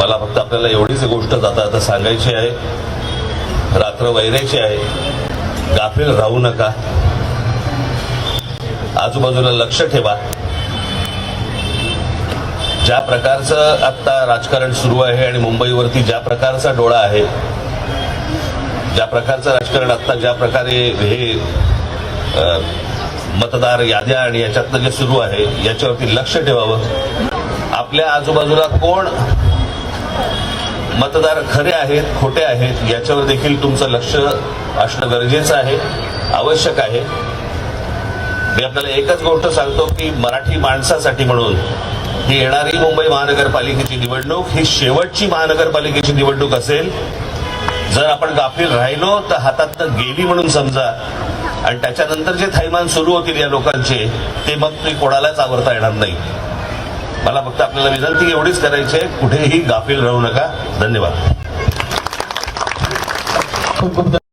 मला फक्त आपल्याला एवढीच गोष्ट जाता आता सांगायची आहे. रात्र वैरायची आहे. गाफील राहू नका. आजूबाजूला लक्ष ठेवा. ज्या प्रकारचं आत्ता राजकारण सुरू आहे आणि मुंबईवरती ज्या प्रकारचा डोळा आहे ज्या प्रकारचं राजकारण आत्ता ज्या प्रकारे हे मतदार याद्या आणि याच्यातलं जे सुरू आहे याच्यावरती लक्ष ठेवावं. आपल्या आजूबाजूला कोण मतदार खरे आहेत खोटे आहेत याच्यावर देखील तुमचं लक्ष असणं गरजेचं आहे आवश्यक आहे. मी आपल्याला एकच गोष्ट सांगतो की मराठी माणसासाठी म्हणून ही येणारी मुंबई महानगरपालिकेची निवडणूक ही शेवटची महानगरपालिकेची निवडणूक असेल. जर आपण गाफील राहिलो तर हातातनं गेली म्हणून समजा. आणि त्याच्यानंतर जे थैमान सुरू होतील या लोकांचे ते मग ते कोणालाच आवडता येणार नाही. मला फक्त आपल्याला विनंती एवढीच करायची आहे. कुठेही गाफील राहू नका. धन्यवाद. खूप खूप